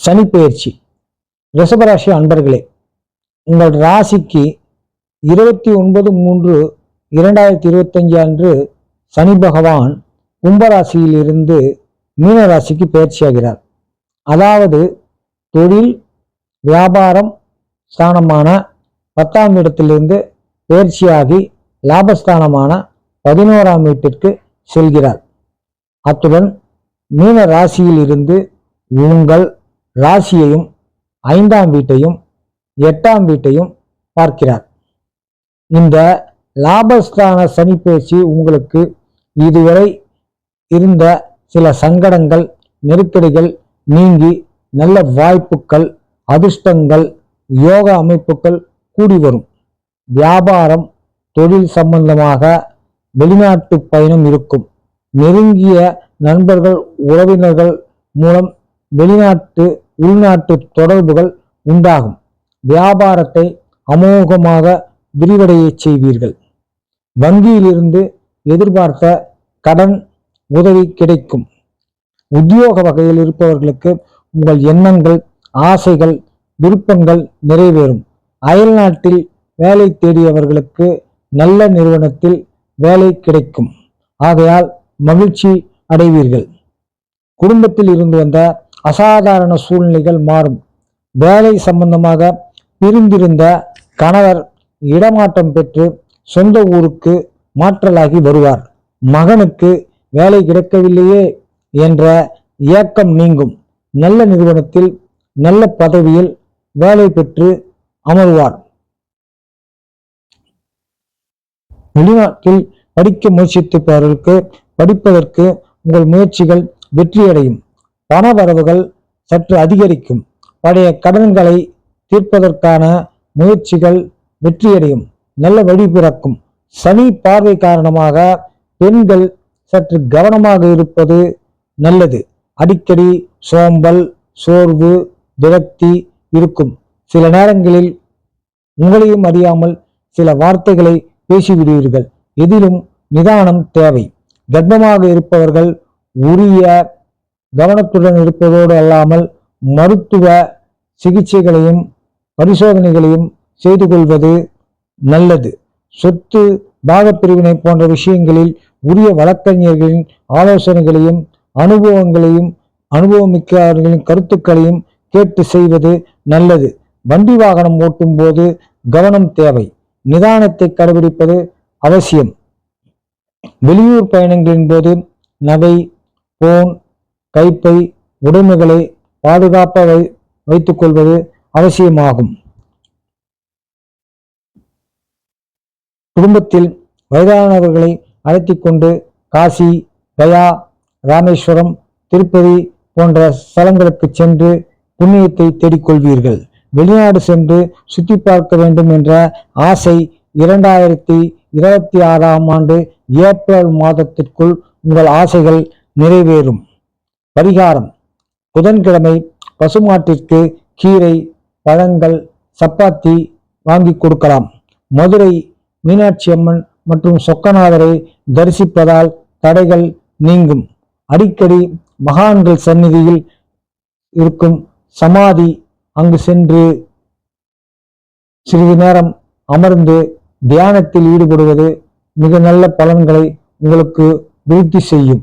சனி பெயர்ச்சி ரிஷபராசி அன்பர்களே உங்கள் ராசிக்கு இருபத்தி ஒன்பது மூன்று இரண்டாயிரத்தி இருபத்தஞ்சு அன்று சனி பகவான் கும்பராசியிலிருந்து மீனராசிக்கு பயிற்சியாகிறார் அதாவது தொழில் வியாபாரம் ஸ்தானமான பத்தாம் இடத்திலிருந்து பயிற்சியாகி லாபஸ்தானமான பதினோராம் வீட்டிற்கு செல்கிறார். அத்துடன் மீன ராசியில் இருந்து உங்கள் ராசியையும் ஐந்தாம் வீட்டையும் எட்டாம் வீட்டையும் பார்க்கிறார். இந்த லாபஸ்தான சனி பயிற்சி உங்களுக்கு இதுவரை இருந்த சில சங்கடங்கள் நெருக்கடிகள் நீங்கி நல்ல வாய்ப்புகள் அதிர்ஷ்டங்கள் யோக அமைப்புகள் கூடி வரும். வியாபாரம் தொழில் சம்பந்தமாக வெளிநாட்டு பயணம் இருக்கும். நெருங்கிய நண்பர்கள் உறவினர்கள் மூலம் வெளிநாட்டு உள்நாட்டு தொடர்புகள் உண்டாகும். வியாபாரத்தை அமோகமாக விரிவடைய செய்வீர்கள். வங்கியிலிருந்து எதிர்பார்த்த கடன் உதவி கிடைக்கும். உத்தியோக வகையில் இருப்பவர்களுக்கு உங்கள் எண்ணங்கள் ஆசைகள் விருப்பங்கள் நிறைவேறும். அயல்நாட்டில் வேலை தேடியவர்களுக்கு நல்ல நிறுவனத்தில் வேலை கிடைக்கும். ஆகையால் மகிழ்ச்சி அடைவீர்கள். குடும்பத்தில் இருந்து வந்த அசாதாரண சூழ்நிலைகள் மாறும். வேலை சம்பந்தமாக பிரிந்திருந்த கணவர் இடமாற்றம் பெற்று சொந்த ஊருக்கு மாற்றலாகி வருவார். மகனுக்கு வேலை கிடைக்கவில்லையே என்ற ஏக்கம் நீங்கும். நல்ல நிறுவனத்தில் நல்ல பதவியில் வேலை பெற்று அமர்வார். வெளிநாட்டில் படிக்க முயற்சித்தவர்களுக்கு படிப்பதற்கு உங்கள் முயற்சிகள் வெற்றியடையும். பணவரவுகள் சற்று அதிகரிக்கும். பழைய கடன்களை தீர்ப்பதற்கான முயற்சிகள் வெற்றியடையும். நல்ல வழி பிறக்கும். சனி பார்வை காரணமாக பெண்கள் சற்று கவனமாக இருப்பது நல்லது. அடிக்கடி சோம்பல் சோர்வு விரக்தி இருக்கும். சில நேரங்களில் உங்களையும் அறியாமல் சில வார்த்தைகளை பேசிவிடுவீர்கள். எதிலும் நிதானம் தேவை. கர்ப்பமாக இருப்பவர்கள் உரிய கவனத்துடன் இருப்பதோடு அல்லாமல் மருத்துவ சிகிச்சைகளையும் பரிசோதனைகளையும் செய்து கொள்வது நல்லது. சொத்து பாகப்பிரிவினை போன்ற விஷயங்களில் உரிய வழக்கறிஞர்களின் ஆலோசனைகளையும் அனுபவங்களையும் அனுபவமிக்கவர்களின் கருத்துக்களையும் கேட்டு செய்வது நல்லது. வண்டி வாகனம் ஓட்டும் போது கவனம் தேவை. நிதானத்தை கடைபிடிப்பது அவசியம். வெளியூர் பயணங்களின் போது நகை போன் கைப்பை உடைமைகளை பாதுகாப்பாக வை வைத்துக் கொள்வது அவசியமாகும். குடும்பத்தில் வயதானவர்களை அழைத்து கொண்டு காசி கயா ராமேஸ்வரம் திருப்பதி போன்ற ஸ்தலங்களுக்கு சென்று புண்ணியத்தை தேடிக்கொள்வீர்கள். வெளிநாடு சென்று சுற்றி பார்க்க வேண்டும் என்ற ஆசை இரண்டாயிரத்தி இருபத்தி ஆறாம் ஆண்டு ஏப்ரல் மாதத்திற்குள் உங்கள் ஆசைகள் நிறைவேறும். பரிகாரம். புதன்கிழமை பசுமாட்டிற்கு கீரை பழங்கள் சப்பாத்தி வாங்கி கொடுக்கலாம். மதுரை மீனாட்சி அம்மன் மற்றும் சொக்கநாதரை தரிசிப்பதால் தடைகள் நீங்கும். அடிக்கடி மகான்கள் சந்நிதியில் இருக்கும் சமாதி அங்கு சென்று சிறிது நேரம் அமர்ந்து தியானத்தில் ஈடுபடுவது மிக நல்ல பலன்களை உங்களுக்கு விருத்தி செய்யும்.